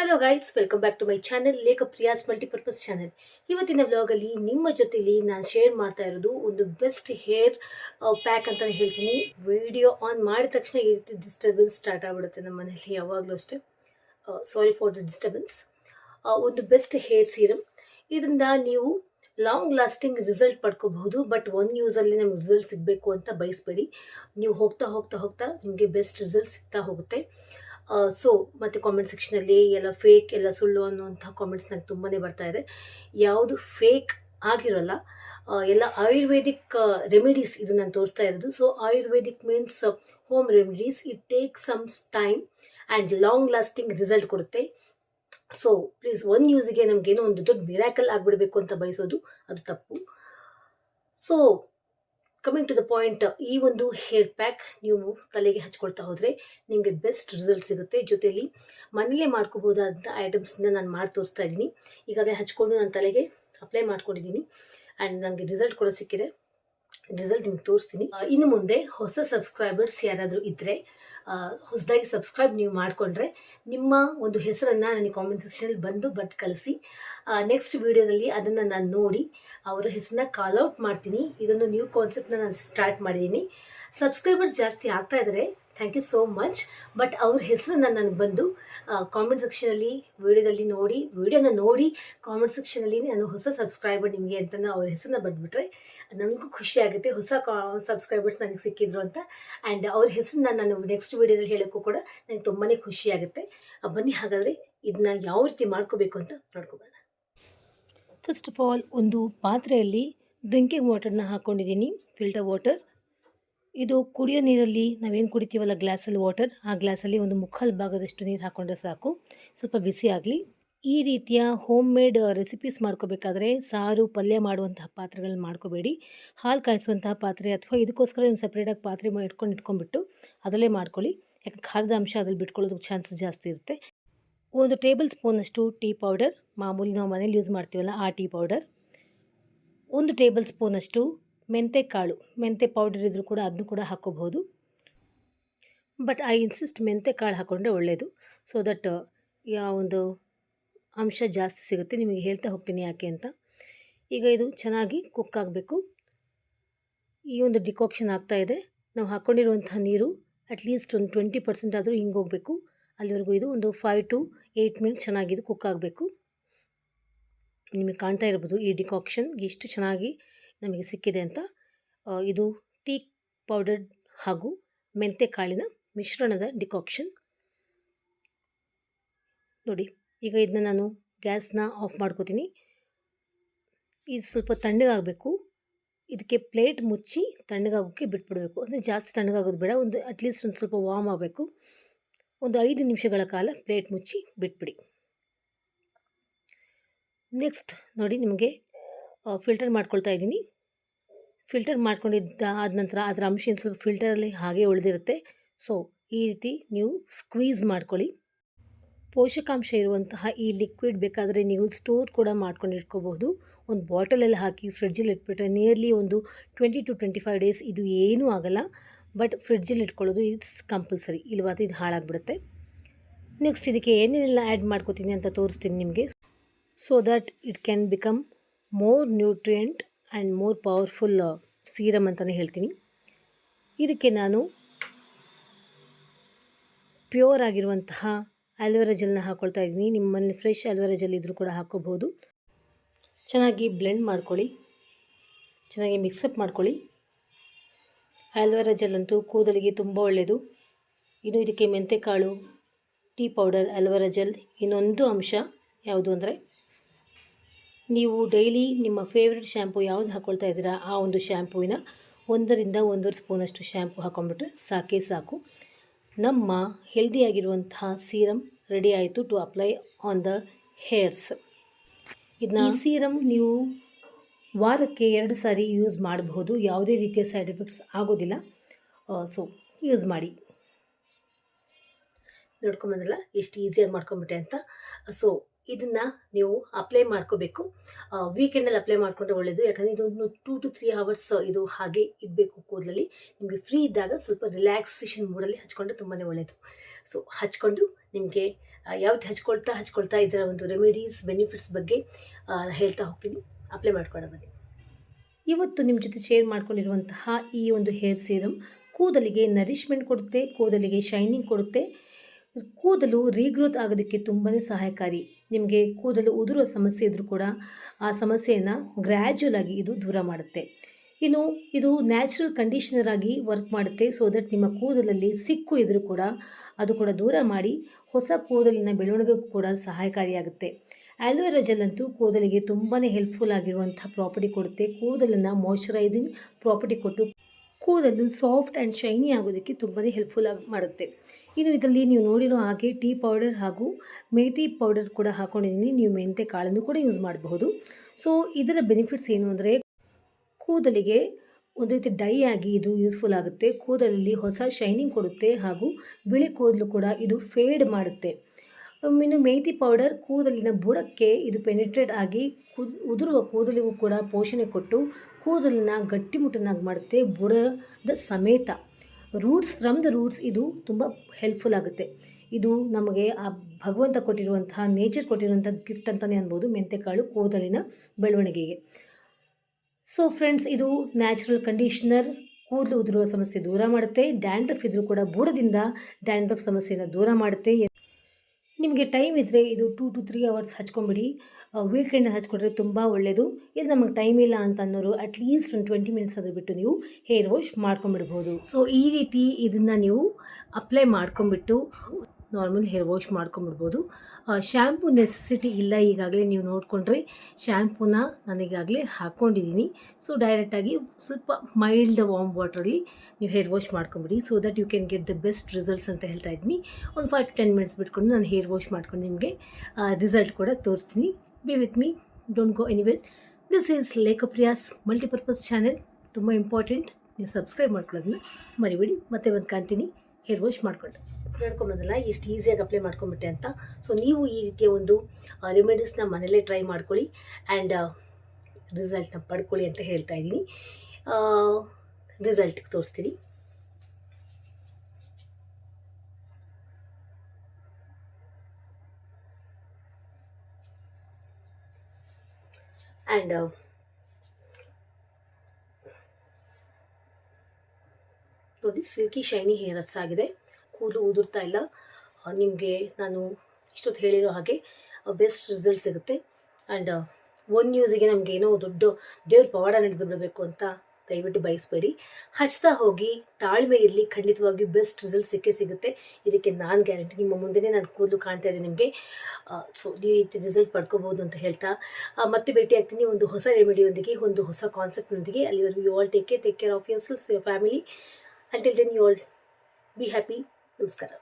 Hello guys welcome back to my channel Lekha Priya's multipurpose channel ಇವತ್ತಿನ ವ್ಲಾಗಲ್ಲಿ ನಿಮ್ಮ ಜೊತೆಲಿ ನಾನು ಶೇರ್ ಮಾಡ್ತಾ ಇರೋದು ಒಂದು ಬೆಸ್ಟ್ ಹೇರ್ ಪ್ಯಾಕ್ ಅಂತ ಹೇಳ್ತೀನಿ. ವಿಡಿಯೋ ಆನ್ ಮಾಡಿದ ತಕ್ಷಣ ಈ ರೀತಿ ಡಿಸ್ಟರ್ಬೆನ್ಸ್ ಸ್ಟಾರ್ಟ್ ಆಗ್ಬಿಡುತ್ತೆ ನಮ್ಮ ಮನೇಲಿ, ಯಾವಾಗಲೂ ಅಷ್ಟೇ. ಸಾರಿ ಫಾರ್ ದ ಡಿಸ್ಟರ್ಬೆನ್ಸ್ ಒಂದು ಬೆಸ್ಟ್ ಹೇರ್ ಸೀರಮ್ ಇದರಿಂದ ನೀವು ಲಾಂಗ್ ಲಾಸ್ಟಿಂಗ್ ರಿಸಲ್ಟ್ ಪಡ್ಕೋಬಹುದು ಬಟ್ ಒನ್ ಯೂಸಲ್ಲಿ ನಮ್ಗೆ ರಿಸಲ್ಟ್ ಸಿಗಬೇಕು ಅಂತ ಬಯಸಬೇಡಿ. ನೀವು ಹೋಗ್ತಾ ಹೋಗ್ತಾ ಹೋಗ್ತಾ ನಿಮಗೆ ಬೆಸ್ಟ್ ರಿಸಲ್ಟ್ ಸಿಗ್ತಾ ಹೋಗುತ್ತೆ. ಸೊ ಮತ್ತು ಕಾಮೆಂಟ್ ಸೆಕ್ಷನಲ್ಲಿ ಎಲ್ಲ ಫೇಕ್ ಎಲ್ಲ ಸುಳ್ಳು ಅನ್ನುವಂಥ ಕಾಮೆಂಟ್ಸ್ ನಂಗೆ ತುಂಬಾ ಬರ್ತಾ ಇದೆ. ಯಾವುದು ಫೇಕ್ ಆಗಿರೋಲ್ಲ ಎಲ್ಲ ಆಯುರ್ವೇದಿಕ್ ರೆಮಿಡೀಸ್ ಇದು ನಾನು ತೋರಿಸ್ತಾ ಇರೋದು. So ayurvedic means home remedies it take sums time and long lasting result ಕೊಡುತ್ತೆ. ಸೊ ಪ್ಲೀಸ್ ಒನ್ ಯೂಸಿಗೆ ನಮಗೇನೋ ಒಂದು ದೊಡ್ಡ ಮಿರಾಕಲ್ ಆಗಿಬಿಡಬೇಕು ಅಂತ ಬಯಸೋದು, ಅದು ತಪ್ಪು. So coming to the point ಈ ಒಂದು ಹೇರ್ ಪ್ಯಾಕ್ ನೀವು ತಲೆಗೆ ಹಚ್ಕೊಳ್ತಾ ಹೋದರೆ ನಿಮಗೆ ಬೆಸ್ಟ್ ರಿಸಲ್ಟ್ ಸಿಗುತ್ತೆ. ಜೊತೆಯಲ್ಲಿ ಮನೆಯಲ್ಲೇ ಮಾಡ್ಕೋಬೋದಾದಂಥ ಐಟಮ್ಸ್ನ ನಾನು ಮಾಡಿ ತೋರಿಸ್ತಾ ಇದ್ದೀನಿ. ಈಗಾಗಲೇ ಹಚ್ಕೊಂಡು ನಾನು ತಲೆಗೆ ಅಪ್ಲೈ ಮಾಡ್ಕೊಂಡಿದ್ದೀನಿ. ಆ್ಯಂಡ್ ನನಗೆ ರಿಸಲ್ಟ್ ಕೂಡ ಸಿಕ್ಕಿದೆ. ರಿಸಲ್ಟ್ ನಿಮ್ಗೆ ತೋರಿಸ್ತೀನಿ. ಇನ್ನು ಮುಂದೆ ಹೊಸ ಸಬ್ಸ್ಕ್ರೈಬರ್ಸ್ ಯಾರಾದರೂ ಇದ್ದರೆ ಹೊಸದಾಗಿ ಸಬ್ಸ್ಕ್ರೈಬ್ ನೀವು ಮಾಡಿಕೊಂಡ್ರೆ ನಿಮ್ಮ ಒಂದು ಹೆಸರನ್ನು ನನಗೆ ಕಾಮೆಂಟ್ ಸೆಕ್ಷನಲ್ಲಿ ಬಂದು ಬಟ್ ಕಳಿಸಿ. ನೆಕ್ಸ್ಟ್ ವೀಡಿಯೋದಲ್ಲಿ ಅದನ್ನು ನಾನು ನೋಡಿ, ಅವರ ಹೆಸರನ್ನ ಕಾಲ್ ಔಟ್ ಮಾಡ್ತೀನಿ. ಇದೊಂದು ನ್ಯೂ ಕಾನ್ಸೆಪ್ಟನ್ನ ನಾನು ಸ್ಟಾರ್ಟ್ ಮಾಡಿದ್ದೀನಿ. ಸಬ್ಸ್ಕ್ರೈಬರ್ಸ್ ಜಾಸ್ತಿ ಆಗ್ತಾ ಇದ್ದಾರೆ thank you so much but ಅವ್ರ ಹೆಸರನ್ನ ನನಗೆ ಬಂದು ಕಾಮೆಂಟ್ ಸೆಕ್ಷನಲ್ಲಿ ವಿಡಿಯೋದಲ್ಲಿ ನೋಡಿ, ವಿಡಿಯೋನ ನೋಡಿ ಕಾಮೆಂಟ್ ಸೆಕ್ಷನಲ್ಲಿ ನಾನು ಹೊಸ ಸಬ್ಸ್ಕ್ರೈಬರ್ ನಿಮಗೆ ಅಂತ ಅವ್ರ ಹೆಸರನ್ನ ಬಂದುಬಿಟ್ರೆ, ನಮಗೂ ಖುಷಿ ಆಗುತ್ತೆ. ಹೊಸ ಕಾ ಸಬ್ಸ್ಕ್ರೈಬರ್ಸ್ ನನಗೆ ಸಿಕ್ಕಿದ್ರು ಅಂತ. ಆ್ಯಂಡ್ ಅವ್ರ ಹೆಸರನ್ನ ನಾನು ನೆಕ್ಸ್ಟ್ ವೀಡಿಯೋದಲ್ಲಿ ಹೇಳೋಕ್ಕೂ ಕೂಡ ನನಗೆ ತುಂಬಾ ಖುಷಿ ಆಗುತ್ತೆ. ಬನ್ನಿ ಹಾಗಾದರೆ ಇದನ್ನ ಯಾವ ರೀತಿ ಮಾಡ್ಕೋಬೇಕು ಅಂತ ನೋಡ್ಕೊಬೋಣ ಫಸ್ಟ್ ಆಫ್ ಆಲ್ ಒಂದು ಪಾತ್ರೆಯಲ್ಲಿ ಡ್ರಿಂಕಿಂಗ್ ವಾಟರ್ನ ಹಾಕ್ಕೊಂಡಿದ್ದೀನಿ ಫಿಲ್ಟರ್ ವಾಟರ್ ಇದು ಕುಡಿಯೋ ನೀರಲ್ಲಿ ನಾವೇನು ಕುಡಿತೀವಲ್ಲ ಗ್ಲಾಸಲ್ಲಿ ವಾಟರ್, ಆ ಗ್ಲಾಸಲ್ಲಿ ಒಂದು ಮುಕ್ಕಾಲು ಭಾಗದಷ್ಟು ನೀರು ಹಾಕ್ಕೊಂಡ್ರೆ ಸಾಕು. ಸ್ವಲ್ಪ ಬಿಸಿ ಆಗಲಿ. ಈ ರೀತಿಯ ಹೋಮ್ ಮೇಡ್ ರೆಸಿಪೀಸ್ ಮಾಡ್ಕೋಬೇಕಾದ್ರೆ ಸಾರು, ಪಲ್ಯ ಮಾಡುವಂತಹ ಪಾತ್ರೆಗಳನ್ನ ಮಾಡ್ಕೋಬೇಡಿ. ಹಾಲು ಕಾಯಿಸುವಂತಹ ಪಾತ್ರೆ ಅಥವಾ ಇದಕ್ಕೋಸ್ಕರ ಒಂದು ಸಪ್ರೇಟಾಗಿ ಪಾತ್ರೆ ಇಟ್ಕೊಂಡು ಇಟ್ಕೊಂಡ್ಬಿಟ್ಟು ಅದರಲ್ಲೇ ಮಾಡ್ಕೊಳ್ಳಿ. ಯಾಕಂದ್ರೆ ಖಾರದ ಅಂಶ ಅದ್ರಲ್ಲಿ ಬಿಟ್ಕೊಳ್ಳೋದಕ್ಕೆ ಚಾನ್ಸಸ್ ಜಾಸ್ತಿ ಇರುತ್ತೆ. ಒಂದು ಟೇಬಲ್ ಸ್ಪೂನಷ್ಟು ಟೀ ಪೌಡರ್ ಮಾಮೂಲಿ ನಾವು ಮನೇಲಿ ಯೂಸ್ ಮಾಡ್ತೀವಲ್ಲ ಆ ಟೀ ಪೌಡರ್ ಒಂದು ಟೇಬಲ್ ಸ್ಪೂನಷ್ಟು ಮೆಂತೆ ಕಾಳು, ಮೆಂತೆ ಪೌಡರ್ ಇದ್ದರೂ ಕೂಡ ಅದನ್ನು ಕೂಡ ಹಾಕೋಬಹುದು. ಬಟ್ ಐ ಇನ್ಸಿಸ್ಟ್ ಮೆಂತೆ ಕಾಳು ಹಾಕ್ಕೊಂಡ್ರೆ ಒಳ್ಳೆಯದು ಸೊ ದಟ್ ಯಾವ ಒಂದು ಅಂಶ ಜಾಸ್ತಿ ಸಿಗುತ್ತೆ. ನಿಮಗೆ ಹೇಳ್ತಾ ಹೋಗ್ತೀನಿ ಯಾಕೆ ಅಂತ. ಈಗ ಇದು ಚೆನ್ನಾಗಿ ಕುಕ್ ಆಗಬೇಕು. ಈ ಒಂದು ಡಿಕಾಕ್ಷನ್ ಆಗ್ತಾ ಇದೆ. ನಾವು ಹಾಕ್ಕೊಂಡಿರುವಂಥ ನೀರು ಅಟ್ಲೀಸ್ಟ್ ಒಂದು ಟ್ವೆಂಟಿ ಪರ್ಸೆಂಟ್ ಆದರೂ ಹಿಂಗೆ ಹೋಗಬೇಕು. ಅಲ್ಲಿವರೆಗೂ ಇದು ಒಂದು ಫೈವ್ ಟು ಏಯ್ಟ್ ಮಿನಿಟ್ಸ್ ಚೆನ್ನಾಗಿದು ಕುಕ್ ಆಗಬೇಕು. ನಿಮಗೆ ಕಾಣ್ತಾ ಇರ್ಬೋದು ಈ ಡಿಕಾಕ್ಷನ್ ಇಷ್ಟು ಚೆನ್ನಾಗಿ ನಮಗೆ ಸಿಕ್ಕಿದೆ ಅಂತ ಇದು ಟೀ ಪೌಡರ್ ಹಾಗೂ ಮೆಂತೆ ಕಾಳಿನ ಮಿಶ್ರಣದ ಡಿಕಾಕ್ಷನ್. ನೋಡಿ, ಈಗ ಇದನ್ನ ನಾನು ಗ್ಯಾಸ್ನ ಆಫ್ ಮಾಡ್ಕೋತೀನಿ. ಇದು ಸ್ವಲ್ಪ ತಣ್ಣಗಾಗಬೇಕು. ಇದಕ್ಕೆ ಪ್ಲೇಟ್ ಮುಚ್ಚಿ ತಣ್ಣಗಾಗೋಕ್ಕೆ ಬಿಟ್ಬಿಡಬೇಕು. ಅಂದರೆ ಜಾಸ್ತಿ ತಣ್ಣಗಾಗೋದು ಬೇಡ, ಒಂದು ಅಟ್ಲೀಸ್ಟ್ ಒಂದು ಸ್ವಲ್ಪ ವಾರ್ಮ್ ಆಗಬೇಕು. ಒಂದು ಐದು ನಿಮಿಷಗಳ ಕಾಲ ಪ್ಲೇಟ್ ಮುಚ್ಚಿ ಬಿಟ್ಬಿಡಿ. ನೆಕ್ಸ್ಟ್ ನೋಡಿ ನಿಮಗೆ ಫಿಲ್ಟರ್ ಮಾಡ್ಕೊಳ್ತಾ ಇದ್ದೀನಿ. ಫಿಲ್ಟರ್ ಮಾಡ್ಕೊಂಡಿದ್ದ ಆದ ನಂತರ ಅದರ ಅಂಶ ಏನು ಸ್ವಲ್ಪ ಫಿಲ್ಟರಲ್ಲಿ ಹಾಗೆ ಉಳಿದಿರುತ್ತೆ. ಸೊ ಈ ರೀತಿ ನೀವು ಸ್ಕ್ವೀಸ್ ಮಾಡ್ಕೊಳ್ಳಿ. ಪೋಷಕಾಂಶ ಇರುವಂತಹ ಈ ಲಿಕ್ವಿಡ್ ಬೇಕಾದರೆ ನೀವು ಸ್ಟೋರ್ ಕೂಡ ಮಾಡ್ಕೊಂಡು ಇಟ್ಕೋಬಹುದು ಒಂದು ಬಾಟಲಲ್ಲಿ ಹಾಕಿ ಫ್ರಿಡ್ಜಲ್ಲಿ ಇಟ್ಬಿಟ್ರೆ ನಿಯರ್ಲಿ ಒಂದು twenty to twenty five days ಇದು ಏನೂ ಆಗಲ್ಲ. ಬಟ್ ಫ್ರಿಡ್ಜಲ್ಲಿ ಇಟ್ಕೊಳ್ಳೋದು ಇಟ್ಸ್ ಕಂಪಲ್ಸರಿ ಇಲ್ಲವಾದ ಇದು ಹಾಳಾಗ್ಬಿಡುತ್ತೆ. ನೆಕ್ಸ್ಟ್ ಇದಕ್ಕೆ ಏನೇನೆಲ್ಲ ಆ್ಯಡ್ ಮಾಡ್ಕೋತೀನಿ ಅಂತ ತೋರಿಸ್ತೀನಿ ನಿಮಗೆ. So that it can become more nutrient and more powerful serum ಅಂತಲೇ ಹೇಳ್ತೀನಿ. ಇದಕ್ಕೆ ನಾನು ಪ್ಯೂರ್ ಆಗಿರುವಂತಹ ಆಲೋವೆರಾ ಜೆಲ್ನ ಹಾಕ್ಕೊಳ್ತಾ ಇದ್ದೀನಿ. ನಿಮ್ಮಲ್ಲಿ ಫ್ರೆಶ್ ಆಲೋವೆರಾ ಜೆಲ್ ಇದ್ದರೂ ಕೂಡ ಹಾಕ್ಕೋಬೋದು ಚೆನ್ನಾಗಿ ಬ್ಲೆಂಡ್ ಮಾಡ್ಕೊಳ್ಳಿ. ಚೆನ್ನಾಗಿ ಮಿಕ್ಸಪ್ ಮಾಡ್ಕೊಳ್ಳಿ. ಆಲೋವೆರಾ ಜೆಲ್ ಅಂತೂ ಕೂದಲಿಗೆ ತುಂಬ ಒಳ್ಳೆಯದು ಇನ್ನು ಇದಕ್ಕೆ ಮೆಂತೆಕಾಳು ಟೀ ಪೌಡರ್ ಆಲೋವೆರಾ ಜೆಲ್ ಇನ್ನೊಂದು ಅಂಶ ಯಾವುದು ಅಂದರೆ ನೀವು ಡೈಲಿ ನಿಮ್ಮ ಫೇವ್ರೆಟ್ ಶ್ಯಾಂಪು ಯಾವುದು ಹಾಕ್ಕೊಳ್ತಾ ಇದ್ದೀರಾ ಆ ಒಂದು ಶ್ಯಾಂಪುವಿನ ಒಂದರಿಂದ ಒಂದೂವರೆ ಸ್ಪೂನಷ್ಟು ಶ್ಯಾಂಪು ಹಾಕೊಂಡ್ಬಿಟ್ರೆ ಸಾಕೇ ಸಾಕು. ನಮ್ಮ ಹೆಲ್ದಿಯಾಗಿರುವಂತಹ ಸೀರಮ್ ರೆಡಿ ಆಯಿತು to apply on the hairs ಇದನ್ನ ಈ ಸೀರಮ್ ನೀವು ವಾರಕ್ಕೆ ಎರಡು ಸಾರಿ ಯೂಸ್ ಮಾಡಬಹುದು ಯಾವುದೇ ರೀತಿಯ ಸೈಡ್ ಎಫೆಕ್ಟ್ಸ್ ಆಗೋದಿಲ್ಲ. ಸೊ ಯೂಸ್ ಮಾಡಿ. ನೋಡ್ಕೊಂಬಂದ್ರಲ್ಲ ಎಷ್ಟು ಈಸಿಯಾಗಿ ಮಾಡ್ಕೊಂಬಿಟ್ಟೆ ಅಂತ. ಸೊ ಇದನ್ನು ನೀವು ಅಪ್ಲೈ ಮಾಡ್ಕೋಬೇಕು. ವೀಕೆಂಡಲ್ಲಿ ಅಪ್ಲೈ ಮಾಡಿಕೊಂಡ್ರೆ ಒಳ್ಳೆಯದು ಯಾಕಂದರೆ ಇದೊಂದು ಟೂ ಟು ತ್ರೀ ಅವರ್ಸ್ ಇದು ಹಾಗೆ ಇರಬೇಕು ಕೂದಲಲ್ಲಿ. ನಿಮಗೆ ಫ್ರೀ ಇದ್ದಾಗ ಸ್ವಲ್ಪ ರಿಲ್ಯಾಕ್ಸೇಷನ್ ಮೂಡಲ್ಲಿ ಹಚ್ಕೊಂಡ್ರೆ ತುಂಬಾ ಒಳ್ಳೆಯದು ಸೊ ಹಚ್ಕೊಂಡು ನಿಮಗೆ ಯಾವ್ದು ಹಚ್ಕೊಳ್ತಾ ಹಚ್ಕೊಳ್ತಾ ಇದರ ಒಂದು ರೆಮಿಡೀಸ್ ಬೆನಿಫಿಟ್ಸ್ ಬಗ್ಗೆ ಹೇಳ್ತಾ ಹೋಗ್ತೀನಿ. ಅಪ್ಲೈ ಮಾಡ್ಕೊಳ್ಳೋ ಬನ್ನಿ ಇವತ್ತು ನಿಮ್ಮ ಜೊತೆ ಶೇರ್ ಮಾಡ್ಕೊಂಡಿರುವಂತಹ ಈ ಒಂದು ಹೇರ್ ಸೀರಮ್ ಕೂದಲಿಗೆ ನರಿಶ್ಮೆಂಟ್ ಕೊಡುತ್ತೆ, ಕೂದಲಿಗೆ ಶೈನಿಂಗ್ ಕೊಡುತ್ತೆ. ಕೂದಲು ರೀಗ್ರೋತ್ ಆಗೋದಕ್ಕೆ ತುಂಬಾ ಸಹಾಯಕಾರಿ. ನಿಮಗೆ ಕೂದಲು ಉದುರುವ ಸಮಸ್ಯೆ ಇದ್ದರೂ ಕೂಡ ಆ ಸಮಸ್ಯೆಯನ್ನು ಗ್ರ್ಯಾಜುವಲ್ ಆಗಿ ಇದು ದೂರ ಮಾಡುತ್ತೆ. ಇನ್ನು ಇದು ನ್ಯಾಚುರಲ್ ಕಂಡೀಷನರ್ ಆಗಿ ವರ್ಕ್ ಮಾಡುತ್ತೆ ಸೊ ದಟ್ ನಿಮ್ಮ ಕೂದಲಲ್ಲಿ ಸಿಕ್ಕು ಇದ್ದರೂ ಕೂಡ ಅದು ಕೂಡ ದೂರ ಮಾಡಿ ಹೊಸ ಕೂದಲಿನ ಬೆಳವಣಿಗೆಗೂ ಕೂಡ ಸಹಾಯಕಾರಿಯಾಗುತ್ತೆ. ಆ್ಯಲೋವೆರಾ ಜೆಲ್ ಅಂತೂ ಕೂದಲಿಗೆ ತುಂಬಾ ಹೆಲ್ಪ್ಫುಲ್ ಆಗಿರುವಂಥ ಪ್ರಾಪರ್ಟಿ ಕೊಡುತ್ತೆ. ಕೂದಲನ್ನು ಮಾಯ್ಶ್ಚರೈಸಿಂಗ್ ಪ್ರಾಪರ್ಟಿ ಕೊಟ್ಟು ಕೂದಲು ಸಾಫ್ಟ್ ಆ್ಯಂಡ್ ಶೈನಿ ಆಗೋದಕ್ಕೆ ತುಂಬಾ ಹೆಲ್ಪ್ಫುಲ್ ಆಗಿ ಮಾಡುತ್ತೆ. ಇನ್ನು ಇದರಲ್ಲಿ ನೀವು ನೋಡಿರೋ ಹಾಗೆ ಟೀ ಪೌಡರ್ ಹಾಗೂ ಮೇಥಿ ಪೌಡರ್ ಕೂಡ ಹಾಕೊಂಡಿದ್ದೀನಿ. ನೀವು ಮೆಂತೆ ಕಾಳನ್ನು ಕೂಡ ಯೂಸ್ ಮಾಡಬಹುದು. ಸೊ ಇದರ ಬೆನಿಫಿಟ್ಸ್ ಏನು ಅಂದರೆ ಕೂದಲಿಗೆ ಒಂದು ರೀತಿ ಡೈ ಆಗಿ ಇದು ಯೂಸ್ಫುಲ್ ಆಗುತ್ತೆ. ಕೂದಲಲ್ಲಿ ಹೊಸ ಶೈನಿಂಗ್ ಕೊಡುತ್ತೆ ಹಾಗೂ ಬಿಳಿ ಕೂದಲು ಕೂಡ ಇದು ಫೇಡ್ ಮಾಡುತ್ತೆ. ಇನ್ನು ಮೇಥಿ ಪೌಡರ್ ಕೂದಲಿನ ಬುಡಕ್ಕೆ ಇದು ಪೆನಿಟ್ರೇಟ್ ಆಗಿ ಉದುರುವ ಕೂದಲಿಗೂ ಕೂಡ ಪೋಷಣೆ ಕೊಟ್ಟು ಕೂದಲನ್ನ ಗಟ್ಟಿಮುಟ್ಟನಾಗಿ ಮಾಡುತ್ತೆ ಬುಡದ ಸಮೇತ. ರೂಟ್ಸ್ ಫ್ರಮ್ ದ ರೂಟ್ಸ್ ಇದು ತುಂಬ ಹೆಲ್ಪ್ಫುಲ್ ಆಗುತ್ತೆ. ಇದು ನಮಗೆ ಆ ಭಗವಂತ ಕೊಟ್ಟಿರುವಂತಹ ನೇಚರ್ ಕೊಟ್ಟಿರುವಂಥ ಗಿಫ್ಟ್ ಅಂತಲೇ ಅನ್ಬೋದು ಮೆಂತೆಕಾಳು ಕೂದಲಿನ ಬೆಳವಣಿಗೆಗೆ. ಸೊ ಫ್ರೆಂಡ್ಸ್ ಇದು ನ್ಯಾಚುರಲ್ ಕಂಡೀಷನರ್ ಕೂದಲು ಉದುರುವ ಸಮಸ್ಯೆ ದೂರ ಮಾಡುತ್ತೆ. ಡ್ಯಾಂಡ್ರಫ್ ಇದ್ರೂ ಕೂಡ ಬುಡದಿಂದ ಡ್ಯಾಂಡ್ರಫ್ ಸಮಸ್ಯೆಯನ್ನು ದೂರ ಮಾಡುತ್ತೆ. ನಿಮಗೆ ಟೈಮ್ ಇದ್ದರೆ ಇದು ಟೂ ಟು ತ್ರೀ ಅವರ್ಸ್ ಹಚ್ಕೊಂಬಿಡಿ. ವೀಕೆಂಡ್ ಹಚ್ಕೊಂಡ್ರೆ ತುಂಬ ಒಳ್ಳೆಯದು ಇದು ನಮಗೆ ಟೈಮ್ ಇಲ್ಲ ಅಂತ ಅನ್ನೋರು ಅಟ್ಲೀಸ್ಟ್ ಒಂದು ಟ್ವೆಂಟಿ ಮಿನಿಟ್ಸ್ ಆದರೂ ಬಿಟ್ಟು ನೀವು ಹೇರ್ ವಾಶ್ ಮಾಡ್ಕೊಂಬಿಡ್ಬೋದು. ಸೊ ಈ ರೀತಿ ಇದನ್ನು ನೀವು ಅಪ್ಲೈ ಮಾಡ್ಕೊಂಬಿಟ್ಟು ನಾರ್ಮಲ್ ಹೇರ್ ವಾಶ್ ಮಾಡ್ಕೊಂಬಿಡ್ಬೋದು ಶ್ಯಾಂಪು ನೆಸೆಸಿಟಿ ಇಲ್ಲ ಈಗಾಗಲೇ ನೀವು ನೋಡಿಕೊಂಡ್ರೆ ಶ್ಯಾಂಪೂನ ನಾನೀಗಾಗಲೇ ಹಾಕ್ಕೊಂಡಿದ್ದೀನಿ ಸೊ ಡೈರೆಕ್ಟಾಗಿ ಸ್ವಲ್ಪ ಮೈಲ್ಡ್ ವಾಮ್ ವಾಟ್ರಲ್ಲಿ ನೀವು ಹೇರ್ ವಾಶ್ ಮಾಡ್ಕೊಂಬಿಡಿ so that you can get the best results ಅಂತ ಹೇಳ್ತಾ ಇದ್ದೀನಿ. ಒಂದು ಫೈವ್ ಟು ಟೆನ್ ಮಿನಿಟ್ಸ್ ಬಿಟ್ಕೊಂಡು ನಾನು ಹೇರ್ ವಾಶ್ ಮಾಡ್ಕೊಂಡು ನಿಮಗೆ ರಿಸಲ್ಟ್ ಕೂಡ ತೋರಿಸ್ತೀನಿ. Be with me don't go anywhere this is Lekhapriya's multipurpose channel ತುಂಬ ಇಂಪಾರ್ಟೆಂಟ್ ನೀವು ಸಬ್ಸ್ಕ್ರೈಬ್ ಮಾಡ್ಕೊಳ್ಳೋದನ್ನ ಮರಿಬೇಡಿ. ಮತ್ತೆ ಬಂದು ಕಾಣ್ತೀನಿ. ಹೇರ್ ವಾಶ್ ಮಾಡ್ಕೊಂಡು. ನೋಡ್ಕೊಂಬಂದಲ್ಲ ಎಷ್ಟು ಈಸಿಯಾಗಿ ಅಪ್ಲೈ ಮಾಡ್ಕೊಂಬಿಟ್ಟೆ ಅಂತ. ಸೊ ನೀವು ಈ ರೀತಿಯ ಒಂದು ರೆಮಿಡೀಸ್ನ ಮನೇಲೇ ಟ್ರೈ ಮಾಡ್ಕೊಳ್ಳಿ ಆ್ಯಂಡ್ ರಿಸಲ್ಟ್ನ ಪಡ್ಕೊಳ್ಳಿ ಅಂತ ಹೇಳ್ತಾ ಇದ್ದೀನಿ. ರಿಸಲ್ಟ್ ತೋರಿಸ್ತೀನಿ. ಆ್ಯಂಡ್ ನೋಡಿ ಸಿಲ್ಕಿ, ಶೈನಿ ಹೇರ್ಸ್ ಆಗಿದೆ. ಕೂದಲು ಉದುರ್ತಾ ಇಲ್ಲ. ನಿಮಗೆ ನಾನು ಇಷ್ಟೊತ್ತು ಹೇಳಿರೋ ಹಾಗೆ ಬೆಸ್ಟ್ ರಿಸಲ್ಟ್ ಸಿಗುತ್ತೆ. ಆ್ಯಂಡ್ ಒನ್ ನ್ಯೂಸಿಗೆ ನಮಗೆ ಏನೋ ದೊಡ್ಡ ದೇವ್ರ ಪವಾಡ ನಡೆದು ಬಿಡಬೇಕು ಅಂತ ದಯವಿಟ್ಟು ಬಯಸಬೇಡಿ. ಹಚ್ತಾ ಹೋಗಿ, ತಾಳ್ಮೆ ಇರಲಿ, ಖಂಡಿತವಾಗಿಯೂ ಬೆಸ್ಟ್ ರಿಸಲ್ಟ್ ಸಿಕ್ಕೇ ಸಿಗುತ್ತೆ. ಇದಕ್ಕೆ ನಾನು ಗ್ಯಾರಂಟಿ ನಿಮ್ಮ ಮುಂದೆನೇ ನಾನು ಕೂದಲು ಕಾಣ್ತಾ ಇದೆ ನಿಮಗೆ. ಸೊ ಈ ರೀತಿ ರಿಸಲ್ಟ್ ಪಡ್ಕೋಬೋದು ಅಂತ ಹೇಳ್ತಾ. ಮತ್ತೆ ಭೇಟಿ ಆಗ್ತೀನಿ ಒಂದು ಹೊಸ ರೆಮಿಡಿಯೊಂದಿಗೆ ಒಂದು ಹೊಸ ಕಾನ್ಸೆಪ್ಟ್ನೊಂದಿಗೆ ಅಲ್ಲಿವರೆಗೂ you all take care take care of yourselves family until then you all be happy ನಮಸ್ಕಾರ